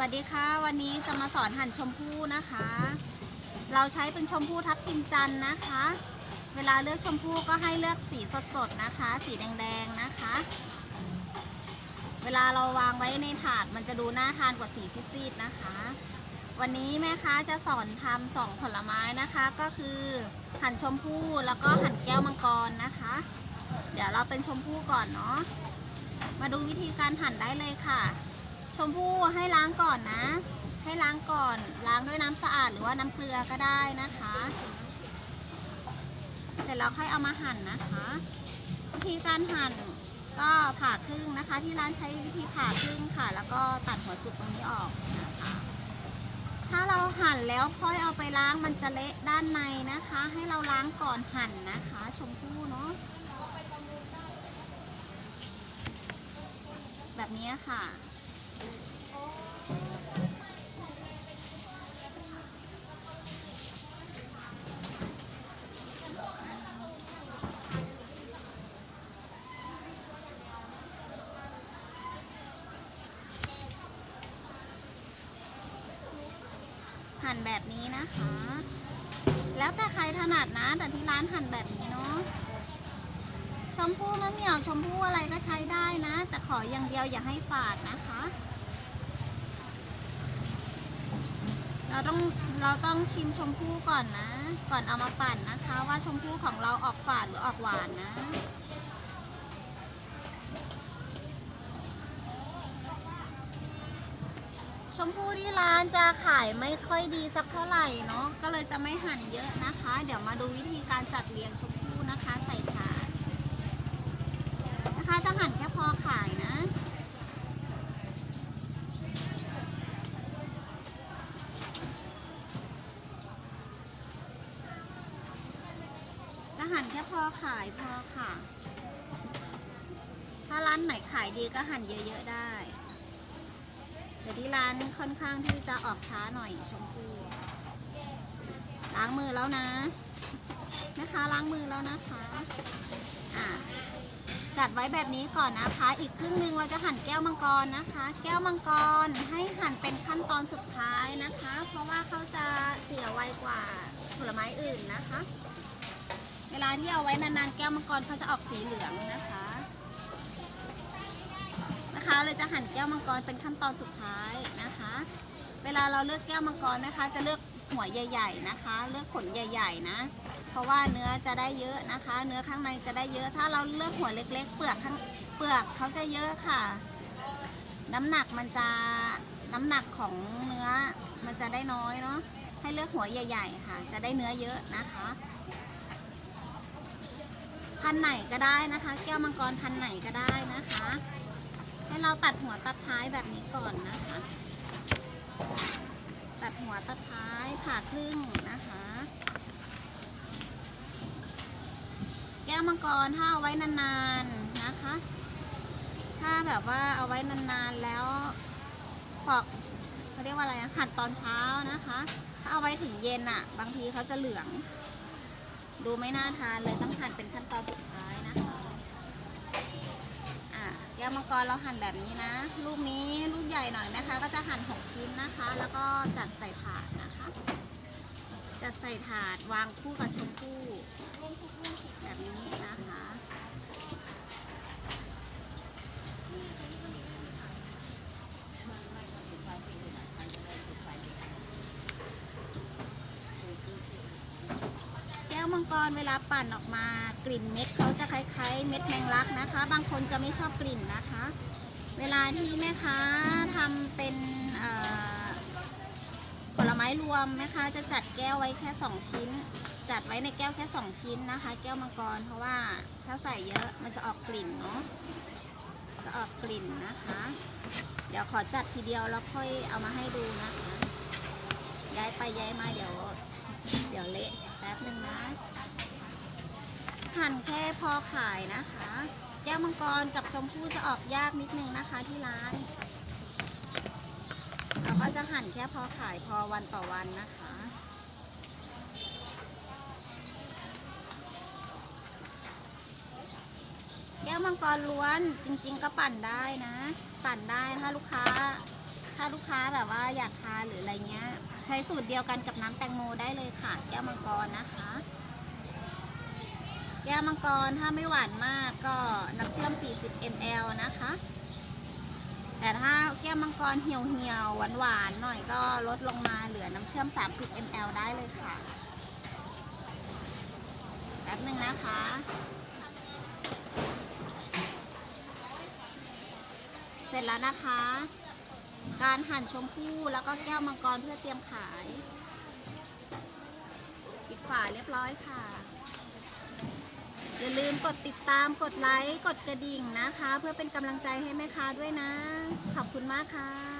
วัสดีค่ะ วันนี้จะมาสอนหั่นชมพู่นะคะ เราใช้เป็นชมพู่ทับทิมจันนะคะ เวลาเลือกชมพู่ก็ให้เลือกสีสดๆนะคะ สีแดงๆนะคะ เวลาเราวางไว้ในถาดมันจะดูน่าทานกว่าสีซีดๆนะคะ วันนี้แม่ค้าจะสอนทำสองผลไม้นะคะ ก็คือหั่นชมพู่แล้วก็หั่นแก้วมังกรนะคะ เดี๋ยวเราเป็นชมพู่ก่อนเนาะมาดูวิธีการหั่นได้เลยค่ะ ชมพู่ให้ล้างก่อนนะ ให้ล้างก่อน ล้างด้วยน้ำสะอาดหรือว่าน้ำเกลือก็ได้นะคะ เสร็จแล้วค่อยเอามาหั่นนะคะวิธีการหั่นก็ผ่าครึ่งนะคะ ที่ร้านใช้วิธีผ่าครึ่งค่ะ แล้วก็ตัดหัวจุกตรงนี้ออกนะคะ ถ้าเราหั่นแล้วค่อยเอาไปล้างมันจะเละด้านในนะคะ ให้เราล้างก่อนหั่นนะคะ ชมพู่เนาะแบบนี้ค่ะ หั่นแบบนี้นะคะ แล้วแต่ใครถนัดนะ แต่ที่ร้านหั่นแบบนี้เนาะ ชมพู่มะเหมี่ยวชมพู่อะไรก็ใช้ได้นะ แต่ขออย่างเดียวอย่าให้ฝาดนะคะ เราต้องเราต้องชิมชมพู่ก่อนนะ ก่อนเอามาปั่นนะคะ ว่าชมพู่ของเราออกฝาดหรือออกหวานนะชมพู่ที่ร้านจะขายไม่ค่อยดีสักเท่าไหร่เนาะก็เลยจะไม่หั่นเยอะนะคะ เดี๋ยวมาดูวิธีการจัดเรียงชมพู่นะคะ ใส่ถาด นะคะจะหั่นแค่พอขายนะ จะ หั่นแค่พอขายพอค่ะ ถ้าร้านไหนขายดีก็หั่นเยอะๆได้ แต่ที่ร้านค่อนข้างที่จะออกช้าหน่อยชมพู่ล้างมือแล้วนะแม่ค้าล้างมือแล้วนะคะอะจัดไว้แบบนี้ก่อนนะคะ อีกครึ่งหนึ่งเราจะหั่นแก้วมังกรนะคะ แก้วมังกรให้หั่นเป็นขั้นตอนสุดท้ายนะคะ เพราะว่าเขาจะเสียไวกว่าผลไม้อื่นนะคะ เวลาที่เอาไว้นานๆ แก้วมังกรเขาจะออกสีเหลืองนะคะ นะคะเลยจะหั่นแก้วมังกรเป็นขั้นตอนสุดท้ายนะคะ เวลาเราเลือกแก้วมังกรนะคะ จะเลือกหัวใหญ่ ๆนะคะ เลือกผลใหญ่ ๆ นะ เพราะว่าเนื้อจะได้เยอะนะคะ เนื้อข้างในจะได้เยอะ ถ้าเราเลือกหัวเล็ก ๆ เปลือกข้างเปลือกเขาจะเยอะค่ะ น้ำหนักมันจะน้ำหนักของเนื้อมันจะได้น้อยเนาะให้เลือกหัวใหญ่ ๆ ค่ะ จะได้เนื้อเยอะนะคะ พันไหนก็ได้นะคะ แก้วมังกรพันไหนก็ได้นะคะ ให้เราตัดหัวตัดท้ายแบบนี้ก่อนนะคะ ตัดหัวตัดท้ายผ่าครึ่งนะคะ แก้วมังกรถ้าเอาไว้นานๆนะคะ ถ้าแบบว่าเอาไว้นานๆแล้วปอกเขาเรียกว่าอะไรหั่นตอนเช้านะคะ ถ้าเอาไว้ถึงเย็นอะ บางทีเขาจะเหลือง ดูไม่น่าทานเลยต้องหั่นเป็นขั้นตอนสุดท้ายนะคะอะแก้วมังกรเราหั่นแบบนี้นะ ลูกนี้ลูกใหญ่หน่อยนะคะ ก็จะหั่น 6 ชิ้นนะคะ แล้วก็จัดใส่ถาดนะคะ จัดใส่ถาดวางคู่กับชมพู่แบบนี้นะคะ แก้วมั งกรเวลาปั่นออกมากลิ่นเม็ดเขาจะคล้ายๆ เม็ดแมงลักนะคะ บางคนจะไม่ชอบกลิ่นนะคะ เวลาที่แม่ค้าทำเป็นผลไม้รวมแม่ค้าจะจัดแก้วไว้แค่ 2 ชิ้น จัดไว้ในแก้วแค่ 2 ชิ้นนะคะ แก้วมังกรเพราะว่าถ้าใส่เยอะมันจะออกกลิ่นเนาะจะออกกลิ่นนะคะ เดี๋ยวขอจัดทีเดียวแล้วค่อยเอามาให้ดูนะคะ ย้ายไปย้ายมาเดี๋ยว เดี๋ยวเละ ป๊บหนึ่งนะหั่นแค่พอขายนะคะแก้วมังกรกับชมพู่จะออกยากนิดนึงนะคะที่ร้าน เราก็จะหั่นแค่พอขายพอวันต่อวันนะคะแก้วมังกรล้วนจริง ๆ ก็ปั่นได้นะ ปั่นได้ถ้าลูกค้า ถ้าลูกค้าแบบว่าอยากทานหรืออะไรเงี้ย ใช้สูตรเดียวกันกับน้ำแตงโมได้เลยค่ะ แก้วมังกรนะคะ แก้วมังกรถ้าไม่หวานมากก็น้ำเชื่อม 40 ml นะคะ แต่ถ้าแก้วมังกรเหี่ยวเหี่ยวหวานหวานๆหน่อยก็ลดลงมาเหลือน้ำเชื่อม 30 ml ได้เลยค่ะแป๊บหนึ่งนะคะเสร็จแล้วนะคะ การหั่นชมพู่แล้วก็แก้วมังกรเพื่อเตรียมขาย ปิดฝาเรียบร้อยค่ะ อย่าลืมกดติดตามกดไลค์ กดกระดิ่งนะคะ เพื่อเป็นกำลังใจให้แม่ค้าด้วยนะ ขอบคุณมากค่ะ